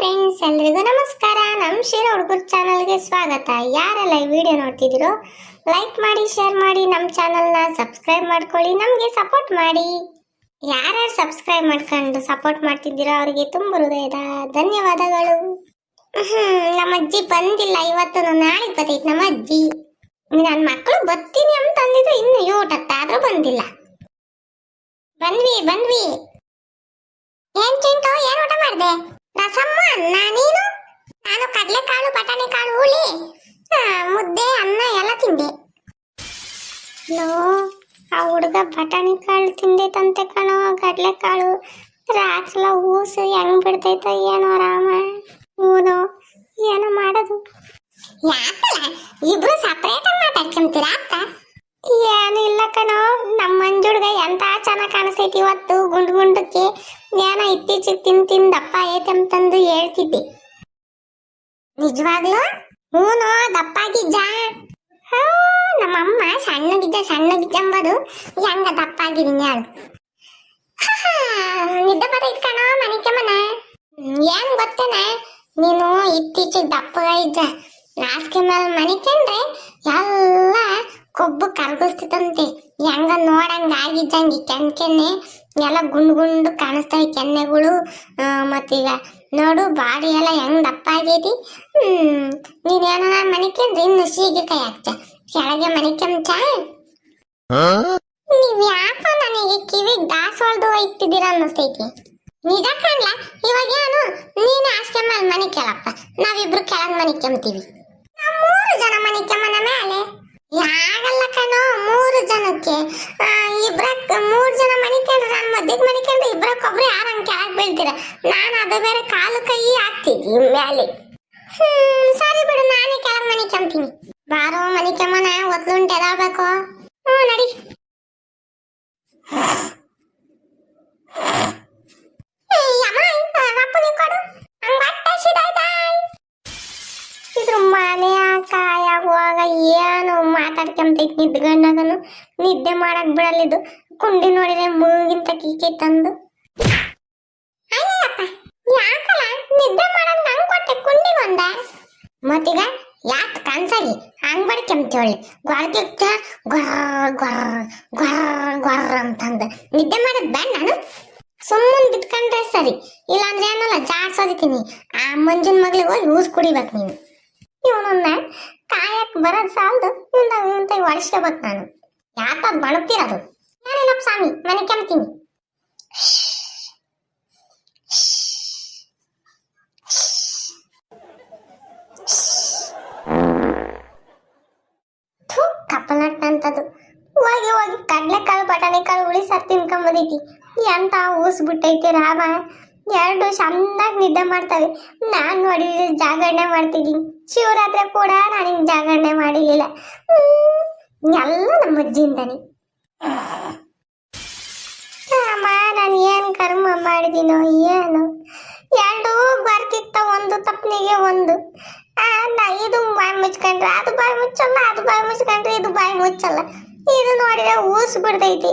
Friends ಎಲ್ರಿಗೂ ನಮಸ್ಕಾರ. ನಮ್ಮ ಶಿರ ಹುಡುಗರ ಚಾನಲ್ಗೆ ಸ್ವಾಗತ. ಯಾರೆಲ್ಲ ಈ ವಿಡಿಯೋ ನೋಡ್ತಿದ್ದೀರೋ ಲೈಕ್ ಮಾಡಿ ಶೇರ್ ಮಾಡಿ ನಮ್ಮ ಚಾನಲ್ನ ಸಬ್ಸ್ಕ್ರೈಬ್ ಮಾಡ್ಕೊಳ್ಳಿ, ನಮಗೆ ಸಪೋರ್ಟ್ ಮಾಡಿ. ಯಾರ್ಯಾರು ಸಬ್ಸ್ಕ್ರೈಬ್ ಮಾಡ್ಕೊಂಡು ಸಪೋರ್ಟ್ ಮಾಡ್ತಿದ್ದೀರೋ ಅವರಿಗೆ ತುಂಬ ಹೃದಯದ ಧನ್ಯವಾದಗಳು. ಹ್ಞೂ ನಮ್ಮ ಅಜ್ಜಿ ಬಂದಿಲ್ಲ ಇವತ್ತು, ನಾಳೆ ಬರ್ತೈತೆ ನಮ್ಮ ಅಜ್ಜಿ. ನನ್ನ ಮಕ್ಕಳು ಬರ್ತೀನಿ ಅಂತ ಅಂದಿದ್ರು ಇನ್ನು ಊಟತ್ತಾದ್ರೂ ಬಂದಿಲ್ಲ. ಬಂದ್ವಿ ಬಂದ್ವಿ ಏನ್ ಚಿಂಟು, ಏನ್ ಊಟ ಮಾಡ್ದೆ? ರಸಮ್ಮ ಅನ್ನ ನೀನು? ನಾನು ಕಡಲೆಕಾಳು ಬಟಾಣಿ ಕಾಳು, ಹುಳಿ ಮುದ್ದೆ, ಅನ್ನ ಎಲ್ಲ ತಿಂದೆ. ಲೋ, ಆ ಹುಡುಗ ಬಟಾಣಿ ಕಾಳು ತಿಂದೈತಂತೆ ಕಣೋ ಕಡಲೆಕಾಳು ರಾತ್ರಿಲ ಊಸು ಹೆಂಗ್ ಬಿಡ್ತೈತ ಏನೋ ರಾಮ ಹೂನು ಏನೋ ಮಾಡೋದು. ಯಾಕಲ್ಲ, ಇಬ್ರು ಕಾಣಿಸ್ತೈತಿ ಇವತ್ತು ಗುಂಡ್ ಗುಂಡಕ್ಕೆ ಏನೋ ಇತ್ತೀಚೆಗೆ ತಿನ್ ತಿಂದು ದಪ್ಪ ಐತೆ ಅಂತಂದು ಹೇಳ್ತಿದ್ದೆ. ನಿಜವಾಗ್ಲೂ? ಹೂನು ದಪ್ಪಾಗಿದ್ದ ಹಾ, ನಮ್ಮಮ್ಮ ಸಣ್ಣಗಿದ್ದ ಸಣ್ಣಗಿದ್ದ ಅಂಬೋದು ಹೆಂಗ ದಪ್ಪಾಗಿದ್ದೀನಿ ಅಳು ನಿದ್ದೆ ಮನಿಕೆ ಕಣೋ ಮನಿಕಮ್ಮನ. ಏನ್ ಗೊತ್ತೇನ? ನೀನು ಇತ್ತೀಚೆಗೆ ದಪ್ಪಗ ಇದ್ದ. ಹಾಸಿಗೆ ಮೇಲೆ ಮನಿಕೊಂಡ್ರೆ ಎಲ್ಲ ಕೊಬ್ಬು ಕರಗಿಸ್ತಿತ್ತಂತೆ ಹೆಂಗ ನೋಡಂಗ ಆಗಿದ್ದಂಗೆ ಕೆನ್ ಕೆನ್ನೆ. ಎಲ್ಲ ಗುಂಡು ಗುಂಡು ಕಾಣಿಸ್ತವೆ ಕೆನ್ನೆಗಳು. ಮತ್ತೀಗ ನೋಡು ಬಾಡಿ ಎಲ್ಲ ಹೆಂಗ್ ದಪ್ಪ ಆಗೈತಿ. ಹ್ಮ್ ನೀನೇನ ಮನಿಕೊಂಡ್ರೆ ಇನ್ನು ಕೈ ಹಾಕ್ತ ಕೆಳಗೆ ಮನಿಕೊಂಚ ನೀವ್ ಯಾಕ ನನಗೆ ಕಿವಿಗೆ ದಾಸವಾಳ್ದು ಒಯ್ತಿದ್ದೀರ ಅನ್ನಿಸ್ತೈತಿ. ನಿಜ ಕಾಣ್ಲ? ಇವಾಗ ಏನು? ನೀನು ಆಸ್ಕೆ ಮೇಲೆ ಮನೆ ಕೇಳಪ್ಪ. ನಾವಿಬ್ರು ಕೆಳಗ್ ಮನೆ ಕೆಮ್ತೀವಿ. ಯಾಗಲ್ಲ ಕಣೋ, ಮೂರು ಜನಕ್ಕೆ. ಇಬ್ರ, ಮೂರು ಜನ ಮನಿ ಕೇಳ್ರೆ, ನಾನು ಮಧ್ಯಕ್ಕೆ ಮನೆ ಕೇಳ್ರೆ ಇಬ್ರಕ್ಕೊಬ್ರು ಯಾರು ಹಂಗೆ ಕೆಳಗೆ ಬೀಳ್ತೀರ? ನಾನು ಅದು ಬೇರೆ ಕಾಲು ಕೈ ಹಾಕ್ತಿದ್ವಿ ಮ್ಯಾಲೆ. ಹ್ಮ್, ಸರಿ ಬಿಡು, ನಾನೇ ಕೆಳಗೆ ಮನೆ ಕೇಳ್ತೀನಿ ಬಾರೋ ಮನೆ ಕೆಮ್ಮನ ಒದ್ಲುಂಟು, ಎದಾಳ್ಬೇಕು? ಹ್ಞೂ ನಡಿ. ಮಾತಾಡ್ಕೊಂತೈತಿ ನಿದ್ಗಣ್ಣಗನು ನಿದ್ದೆ ಮಾಡಕ್ ಬಿಡಲಿದು ಕುಂಡಿ ನೋಡಿದ್ರೆ ಮೂಗಿಂತ ಕೀಕೆ ತಂದು. ಯಾಕಲ್ಲ? ನಿದ್ದೆ ಮಾಡಕ್ ನಂಗ್ ಕೊಟ್ಟೆ ಕುಂಡಿಗೊಂದ ಮತ್ತೀಗ ಯಾಕೆ ಕನ್ಸಾಗಿ? ಹಂಗ್ ಬಡ್ಕೊಂತೇಳಿ ಗೊರ್ದಿಕ್ಕ ಗೊರ್ ಗೊರ್ ಗೊರ್ ಗೊರ್ ಅಂತಂದ. ನಿದ್ದೆ ಮಾಡದ್ ಬೇಡ ನಾನು. ಸುಮ್ಮನೆ ಬಿತ್ಕೊಂಡ್ರೆ ಸರಿ. ಇಲ್ಲಾಂದ್ರೆ ಏನಲ್ಲ ಜಾಡ್ಸೋದಿತೀನಿ ಆ ಮಂಜುನ್ ಮಗಳಿಗೆ ಹೋಗಿ ಯೂಸ್ ಕುಡಿಬೇಕು ನೀನು. ಇವನನ್ನ ಕಾಯಕ್ ಬರೋದ್ ಸಾಲದು ಮುಂದ ಮುಂದೆ ಒಳಸ್ಕೋಬೇಕು ನಾನು. ಯಾಕದ್ ಬಣಗ್ತಿರೋದು ಯಾರೇನಪ್ಪ ಸ್ವಾಮಿ, ಮನೆ ಕೆಮ್ತೀನಿ. ಕಪ್ಪಲಟ್ಟ ಅಂತದು ಹೋಗಿ ಹೋಗಿ ಕಡ್ಲೆಕಾಳು, ಬಟಾಣಿಕಾಳು ಉಳಿ ಸಾರು ತಿನ್ಕೊಂಬದೈತಿ ಎಂತ ಊಸ್ಬಿಟ್ಟೈತಿ ರಾಮ? ಎರಡು ಚಂದಾಗಿ ನಿದ್ದೆ ಮಾಡ್ತವೆ. ನಾನು ನೋಡಿ ಜಾಗರಣೆ ಮಾಡ್ತಿದ್ದೀನಿ. ಶಿವರಾತ್ರಿ ಕೂಡ ನಾನು ಜಾಗರಣೆ ಮಾಡಿರ್ಲಿಲ್ಲ. ಎಲ್ಲ ನಮ್ಮ ಅಜ್ಜಿಯಿಂದಾನೆ. ಅಮ್ಮ ನಾನು ಏನು ಕರ್ಮ ಮಾಡಿದ್ದೀನೋ ಏನು. ಎರಡು ಬರ್ತಿತ್ತ, ಒಂದು ತಪ್ಪನಿಗೆ ಒಂದು. ಇದು ಬಾಯಿ ಮುಚ್ಕೊಂಡ್ರೆ ಅದು ಬಾಯಿ ಮುಚ್ಚಲ್ಲ, ಅದು ಬಾಯಿ ಮುಚ್ಕೊಂಡ್ರೆ ಇದು ಬಾಯಿ ಮುಚ್ಚಲ್ಲ. ಇದು ನೋಡಿದ್ರೆ ಊಸ್ ಬಿಡ್ತೈತಿ.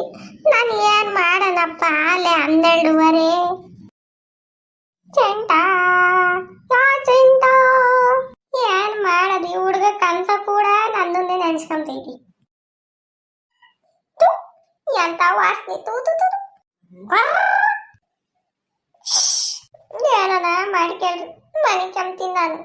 ನಾನು ಏನು ಮಾಡೋಣಪ್ಪ, ಆಲೆ ಹನ್ನೆರಡುವರೆ. ಚೆಂಟ ಯಾ ಚೆಂಟ ಏನ್ ಮಾಡದು ಈ ಹುಡುಗ ಕನ್ಸ ಕೂಡ ನನ್ನನ್ನೇ ನೆನ್ಸ್ಕೊಂತೈತಿ ತು, ಎಂತ ವಾಸನೆ ತೂ ತು ತು ತು. ಬರ್ರ್. ಏನನ ಮಾಡ್ಕೊಳ್ರಿ ಮನೆ ಕೆಮ್ತೀನಿ ನಾನು